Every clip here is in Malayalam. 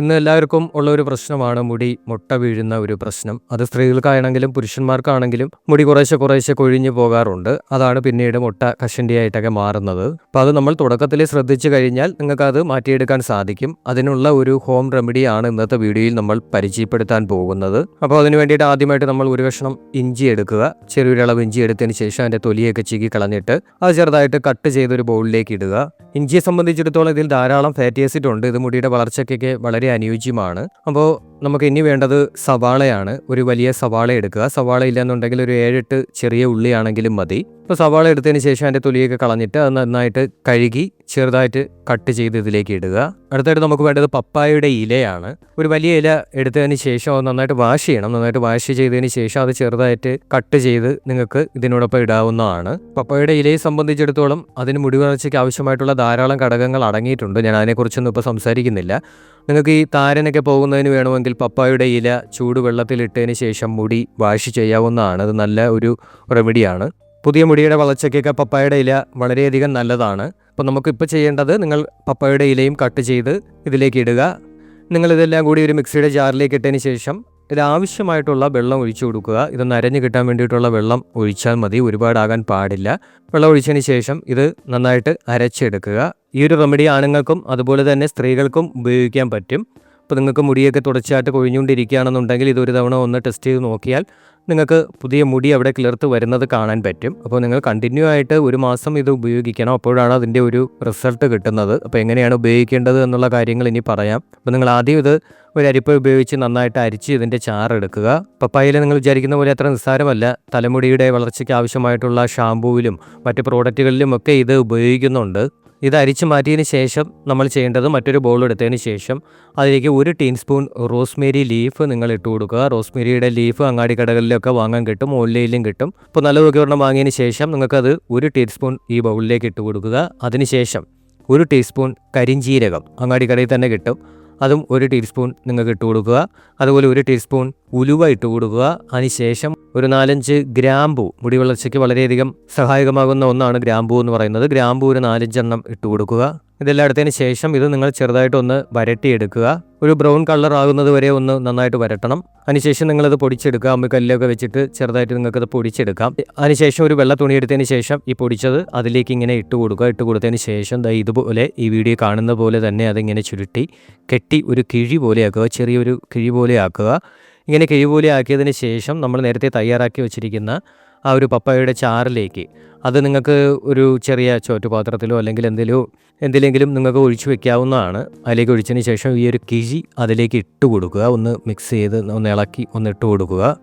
ഇന്ന് എല്ലാവർക്കും ഉള്ള ഒരു പ്രശ്നമാണ് മുടി മുട്ട വീഴുന്ന ഒരു പ്രശ്നം. അത് സ്ത്രീകൾക്കാണെങ്കിലും പുരുഷന്മാർക്കാണെങ്കിലും മുടി കുറേശ്ശെ കുറേശ്ശെ കൊഴിഞ്ഞു പോകാറുണ്ട്. അതാണ് പിന്നീട് മുട്ട കഷണ്ടിയായിട്ടൊക്കെ മാറുന്നത്. അപ്പോൾ അത് നമ്മൾ തുടക്കത്തിൽ ശ്രദ്ധിച്ചു കഴിഞ്ഞാൽ നിങ്ങൾക്ക് അത് മാറ്റിയെടുക്കാൻ സാധിക്കും. അതിനുള്ള ഒരു ഹോം റെമഡിയാണ് ഇന്നത്തെ വീഡിയോയിൽ നമ്മൾ പരിചയപ്പെടുത്താൻ പോകുന്നത്. അപ്പോൾ അതിന് വേണ്ടിയിട്ട് ആദ്യമായിട്ട് നമ്മൾ ഒരു കഷ്ണം ഇഞ്ചി എടുക്കുക. ചെറിയൊരളവ് ഇഞ്ചി എടുത്തതിന് ശേഷം അതിന്റെ തൊലിയൊക്കെ ചീകി കളഞ്ഞിട്ട് അത് ചെറുതായിട്ട് കട്ട് ചെയ്തൊരു ബൗളിലേക്ക് ഇടുക. ഇഞ്ചിയെ സംബന്ധിച്ചിടത്തോളം ഇതിൽ ധാരാളം ഫാറ്റി ആസിഡ് ഉണ്ട്. ഇത് മുടിയുടെ വളർച്ചയ്ക്കൊക്കെ വളരെ അനുയോജ്യമാണ്. അപ്പോൾ നമുക്ക് ഇനി വേണ്ടത് സവാളയാണ്. ഒരു വലിയ സവാള എടുക്കുക. സവാള ഇല്ലെന്നുണ്ടെങ്കിൽ ഒരു ഏഴെട്ട് ചെറിയ ഉള്ളിയാണെങ്കിലും മതി. ഇപ്പോൾ സവാള എടുത്തതിന് ശേഷം അതിന്റെ തൊലിയൊക്കെ കളഞ്ഞിട്ട് അത് നന്നായിട്ട് കഴുകി ചെറുതായിട്ട് കട്ട് ചെയ്ത് ഇതിലേക്ക് ഇടുക. അടുത്തായിട്ട് നമുക്ക് വേണ്ടത് പപ്പായയുടെ ഇലയാണ്. ഒരു വലിയ ഇല എടുത്തതിന് ശേഷം അത് നന്നായിട്ട് വാഷ് ചെയ്യണം. നന്നായിട്ട് വാഷ് ചെയ്തതിന് ശേഷം അത് ചെറുതായിട്ട് കട്ട് ചെയ്ത് നിങ്ങൾക്ക് ഇതിനോടൊപ്പം ഇടാവുന്നതാണ്. പപ്പായയുടെ ഇലയെ സംബന്ധിച്ചിടത്തോളം അതിന് മുടിവളർച്ചയ്ക്ക് ആവശ്യമായിട്ടുള്ള ധാരാളം ഘടകങ്ങൾ അടങ്ങിയിട്ടുണ്ട്. ഞാൻ അതിനെക്കുറിച്ചൊന്നും ഇപ്പോൾ സംസാരിക്കുന്നില്ല. നിങ്ങൾക്ക് ഈ താരനൊക്കെ പോകുന്നതിന് വേണമെങ്കിൽ പപ്പായയുടെ ഇല ചൂടുവെള്ളത്തിലിട്ടതിന് ശേഷം മുടി വാഷ് ചെയ്യാവുന്നതാണ്. അത് നല്ല ഒരു റെമഡിയാണ്. പുതിയ മുടിയുടെ വളർച്ചയ്ക്കൊക്കെ പപ്പായുടെ ഇല വളരെയധികം നല്ലതാണ്. അപ്പോൾ നമുക്കിപ്പോൾ ചെയ്യേണ്ടത് നിങ്ങൾ പപ്പായുടെ ഇലയും കട്ട് ചെയ്ത് ഇതിലേക്ക് ഇടുക. നിങ്ങളിതെല്ലാം കൂടി ഒരു മിക്സിയുടെ ജാറിലേക്ക് ഇട്ടതിന് ശേഷം ഇതാവശ്യമായിട്ടുള്ള വെള്ളം ഒഴിച്ചു കൊടുക്കുക. ഇത് നരഞ്ഞു കിട്ടാൻ വേണ്ടിയിട്ടുള്ള വെള്ളം ഒഴിച്ചാൽ മതി. ഒരുപാടാകാൻ പാടില്ല. വെള്ളം ഒഴിച്ചതിന് ശേഷം ഇത് നന്നായിട്ട് അരച്ചെടുക്കുക. ഈ ഒരു റെമഡി ആണുങ്ങൾക്കും അതുപോലെ തന്നെ സ്ത്രീകൾക്കും ഉപയോഗിക്കാൻ പറ്റും. അപ്പോൾ നിങ്ങൾക്ക് മുടിയൊക്കെ തുടച്ചായിട്ട് കൊഴിഞ്ഞുകൊണ്ടിരിക്കുകയാണെന്നുണ്ടെങ്കിൽ ഇതൊരു തവണ ഒന്ന് ടെസ്റ്റ് ചെയ്ത് നോക്കിയാൽ നിങ്ങൾക്ക് പുതിയ മുടി അവിടെ കിളിർത്ത് വരുന്നത് കാണാൻ പറ്റും. അപ്പോൾ നിങ്ങൾ കണ്ടിന്യൂ ആയിട്ട് ഒരു മാസം ഇത് ഉപയോഗിക്കണം. അപ്പോഴാണ് അതിന്റെ ഒരു റിസൾട്ട് കിട്ടുന്നത്. അപ്പോൾ എങ്ങനെയാണ് ഉപയോഗിക്കേണ്ടത് എന്നുള്ള കാര്യങ്ങൾ ഇനി പറയാം. അപ്പോൾ നിങ്ങൾ ആദ്യം ഇത് ഒരു അരിപ്പ ഉപയോഗിച്ച് നന്നായിട്ട് അരിച്ച് ഇതിന്റെ ചാറെടുക്കുക പപ്പായയിൽ നിങ്ങൾ വിചാരിക്കുന്ന പോലെ അത്ര നിസ്സാരമല്ല. തലമുടിയുടെ വളർച്ചയ്ക്ക് ആവശ്യമായിട്ടുള്ള ഷാമ്പൂവിലും മറ്റ് പ്രോഡക്റ്റുകളിലും ഒക്കെ ഇത് ഉപയോഗിക്കുന്നുണ്ട്. ഇത് അരിച്ചു മാറ്റിയതിന് ശേഷം നമ്മൾ ചെയ്യേണ്ടത് മറ്റൊരു ബോൾ എടുത്തതിന് ശേഷം അതിലേക്ക് ഒരു ടീസ്പൂൺ റോസ്മേരി ലീഫ് നിങ്ങൾ ഇട്ട് കൊടുക്കുക. റോസ്മേരിയുടെ ലീഫ് അങ്ങാടി കടകളിലൊക്കെ വാങ്ങാൻ കിട്ടും ഓൺലൈനിലും കിട്ടും. അപ്പോൾ നല്ല ഒരെണ്ണം വാങ്ങിയതിന് ശേഷം നിങ്ങൾക്കത് ഒരു ടീസ്പൂൺ ഈ ബൗളിലേക്ക് ഇട്ട് കൊടുക്കുക. അതിനുശേഷം ഒരു ടീസ്പൂൺ കരിഞ്ചീരകം അങ്ങാടി കടയിൽ തന്നെ കിട്ടും. അതും ഒരു ടീസ്പൂൺ നിങ്ങൾക്ക് ഇട്ട് കൊടുക്കുക. അതുപോലെ ഒരു ടീസ്പൂൺ ഉലുവ ഇട്ട് കൊടുക്കുക. അതിനുശേഷം ഒരു നാലഞ്ച് ഗ്രാമ്പു. മുടി വളർച്ചയ്ക്ക് വളരെയധികം സഹായകമാകുന്ന ഒന്നാണ് ഗ്രാമ്പു എന്ന് പറയുന്നത്. ഗ്രാമ്പു ഒരു നാലഞ്ചെണ്ണം ഇട്ട് കൊടുക്കുക. ഇതെല്ലാം എടുത്തതിന് ശേഷം ഇത് നിങ്ങൾ ചെറുതായിട്ടൊന്ന് വരട്ടിയെടുക്കുക. ഒരു ബ്രൗൺ കളർ ആകുന്നത് വരെ ഒന്ന് നന്നായിട്ട് വരട്ടണം. അതിനുശേഷം നിങ്ങളത് പൊടിച്ചെടുക്കുക. അമ്മിക്കല്ലൊക്കെ വെച്ചിട്ട് ചെറുതായിട്ട് നിങ്ങൾക്കത് പൊടിച്ചെടുക്കാം. അതിനുശേഷം ഒരു വെള്ള തുണി എടുത്തതിന് ശേഷം ഈ പൊടിച്ചത് അതിലേക്ക് ഇങ്ങനെ ഇട്ട് കൊടുക്കുക. ഇട്ട് കൊടുത്തതിന് ശേഷം ദാ ഇതുപോലെ ഈ വീഡിയോ കാണുന്ന പോലെ തന്നെ അതിങ്ങനെ ചുരുട്ടി കെട്ടി ഒരു കിഴി പോലെയാക്കുക ചെറിയൊരു കിഴി പോലെയാക്കുക ഇങ്ങനെ കിഴി പോലെ ആക്കിയതിന് ശേഷം നമ്മൾ നേരത്തെ തയ്യാറാക്കി വെച്ചിരിക്കുന്ന ആ ഒരു പപ്പായയുടെ ചാറിലേക്ക്. അത് നിങ്ങൾക്ക് ഒരു ചെറിയ ചോറ്റുപാത്രത്തിലോ അല്ലെങ്കിൽ എന്തെങ്കിലും എന്തിലെങ്കിലും നിങ്ങൾക്ക് ഒഴിച്ചു വെക്കാവുന്നതാണ്. അതിലേക്ക് ഒഴിച്ചതിന് ശേഷം ഈ ഒരു കിഴി അതിലേക്ക് ഇട്ട് കൊടുക്കുക. ഒന്ന് മിക്സ് ചെയ്ത് ഒന്ന് ഇളക്കി ഒന്ന് ഇട്ട് കൊടുക്കുക.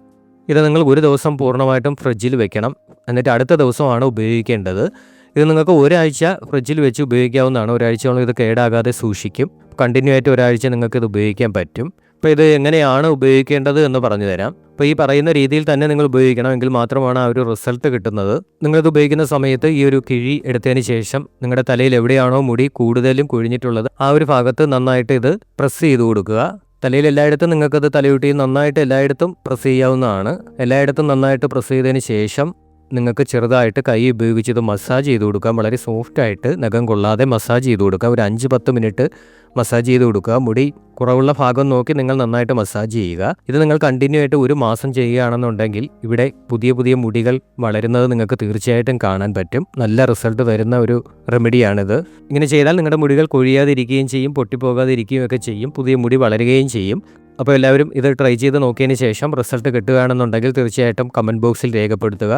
ഇത് നിങ്ങൾ ഒരു ദിവസം പൂർണമായിട്ടും ഫ്രിഡ്ജിൽ വെക്കണം. എന്നിട്ട് അടുത്ത ദിവസമാണ് ഉപയോഗിക്കേണ്ടത്. ഇത് നിങ്ങൾക്ക് ഒരാഴ്ച ഫ്രിഡ്ജിൽ വെച്ച് ഉപയോഗിക്കാവുന്നതാണ്. ഒരാഴ്ചയോളം ഇത് കേടാകാതെ സൂക്ഷിക്കും. കണ്ടിന്യൂ ആയിട്ട് ഒരാഴ്ച നിങ്ങൾക്ക് ഇത് ഉപയോഗിക്കാൻ പറ്റും. അപ്പോൾ ഇത് എങ്ങനെയാണ് ഉപയോഗിക്കേണ്ടത് എന്ന് പറഞ്ഞു തരാം. അപ്പോൾ ഈ പറയുന്ന രീതിയിൽ തന്നെ നിങ്ങൾ ഉപയോഗിക്കണമെങ്കിൽ മാത്രമാണ് ആ ഒരു റിസൾട്ട് കിട്ടുന്നത്. നിങ്ങളിത് ഉപയോഗിക്കുന്ന സമയത്ത് ഈ ഒരു കിഴി എടുത്തതിന് ശേഷം നിങ്ങളുടെ തലയിൽ എവിടെയാണോ മുടി കൂടുതലും കുഴിഞ്ഞിട്ടുള്ളത് ആ ഒരു ഭാഗത്ത് നന്നായിട്ട് ഇത് പ്രസ് ചെയ്ത് കൊടുക്കുക. തലയിൽ എല്ലായിടത്തും നിങ്ങൾക്കത് തലയൂട്ടി നന്നായിട്ട് എല്ലായിടത്തും പ്രസ് ചെയ്യാവുന്നതാണ്. എല്ലായിടത്തും നന്നായിട്ട് പ്രസ് ചെയ്തതിന് ശേഷം നിങ്ങൾക്ക് ചെറുതായിട്ട് കൈ ഉപയോഗിച്ച് ഇത് മസാജ് ചെയ്ത് കൊടുക്കാം. വളരെ സോഫ്റ്റായിട്ട് നഖം കൊള്ളാതെ മസാജ് ചെയ്ത് കൊടുക്കാം. ഒരു അഞ്ച് പത്ത് മിനിറ്റ് മസാജ് ചെയ്ത് കൊടുക്കുക. മുടി കുറവുള്ള ഭാഗം നോക്കി നിങ്ങൾ നന്നായിട്ട് മസാജ് ചെയ്യുക. ഇത് നിങ്ങൾ കണ്ടിന്യൂ ആയിട്ട് ഒരു മാസം ചെയ്യുകയാണെന്നുണ്ടെങ്കിൽ ഇവിടെ പുതിയ പുതിയ മുടികൾ വളരുന്നത് നിങ്ങൾക്ക് തീർച്ചയായിട്ടും കാണാൻ പറ്റും. നല്ല റിസൾട്ട് തരുന്ന ഒരു റെമഡിയാണിത് ഇങ്ങനെ ചെയ്താൽ നിങ്ങളുടെ മുടികൾ കൊഴിയാതിരിക്കുകയും ചെയ്യും പൊട്ടിപ്പോകാതിരിക്കുകയും ഒക്കെ ചെയ്യും പുതിയ മുടി വളരുകയും ചെയ്യും. അപ്പോൾ എല്ലാവരും ഇത് ട്രൈ ചെയ്ത് നോക്കിയതിന് ശേഷം റിസൾട്ട് കിട്ടുകയാണെന്നുണ്ടെങ്കിൽ തീർച്ചയായിട്ടും കമന്റ് ബോക്സിൽ രേഖപ്പെടുത്തുക.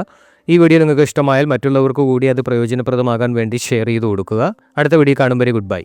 ഈ വീഡിയോ നിങ്ങൾക്ക് ഇഷ്ടമായാൽ മറ്റുള്ളവർക്ക് കൂടി അത് പ്രയോജനപ്രദമാകാൻ വേണ്ടി ഷെയർ ചെയ്ത് കൊടുക്കുക. അടുത്ത വീഡിയോ കാണും വരെ ഗുഡ് ബൈ